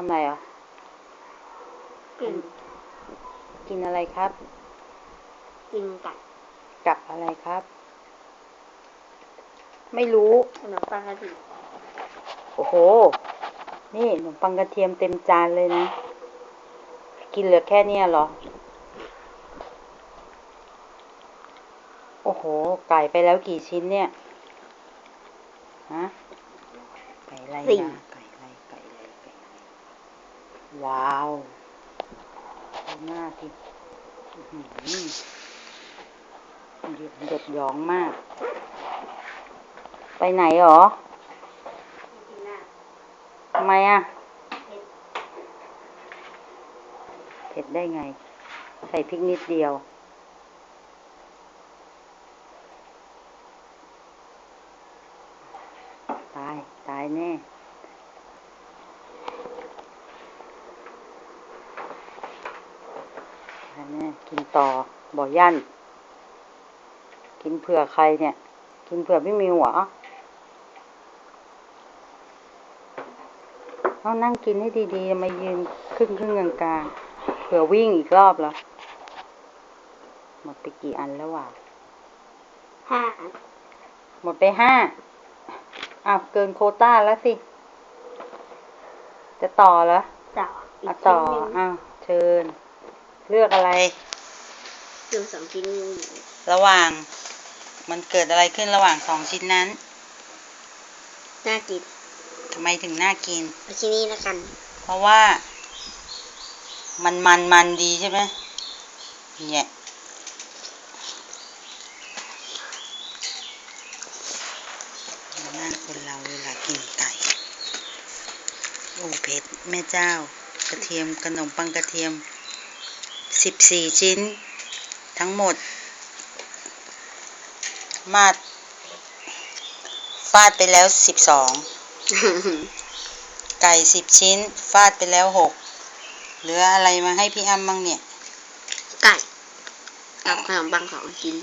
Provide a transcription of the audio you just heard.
ทำไรอะกินกินอะไรครับ กินไก่กับอะไรครับ ไม่รู้ขนมปังกะทิโอ้โห นี่ขนมปังกระเทียมเต็มจานเลยนะ กินเหลือแค่เนี้ยเหรอ โอ้โห ไก่ไปแล้วกี่ชิ้นเนี่ย ฮะ ไก่อะไรนะไก่อะไร ไก่อะไร ไก่อะไร ว้าวหน้าที่เด็ดเด็ดยองมาก ไปไหนหรอทำไมอะเผ็ดได้ไง ใส่พริกนิดเดียว ตาย ตายแน่ ตายแน่ กินต่อบ่ยั่น กินเผื่อใครเนี่ย กินเผื่อพี่มิวเหรอต้องนั่งกินให้ดีๆ มายืนครึ่งครึ่งๆกลางๆเผื่อวิ่งอีกรอบแล้วหมดไปกี่อันแล้ววะห้าอันหมดไปห้าอ้าวเกินโควต้าแล้วสิ จะต่อเหรอต่อ อีเอากต่ชิ้อนหนึ่งอ้าว เชิญ เลือกอะไร ดูสองชิ้นนี้ระหว่าง มันเกิดอะไรขึ้นระหว่างสองชิ้นนั้นน่ากินทำไมถึงน่ากิน เอาชิ้นนี้แล้วกัน เพราะว่า มันมันมันดีใช่ไหมเนี่ยหน้าคนเราเวลากินไก่โอ้เผ็ดแม่เจ้ากระเทียมขนมปังกระเทียม สิบสี่ชิ้น ทั้งหมด มาดฟาดไปแล้วสิบสองไก่สิบชิ้น ฟาดไปแล้วหกเหลืออะไรมาให้พี่อ้ำบ้างเนี่ย ไก่กับขนมปังสองชิ้น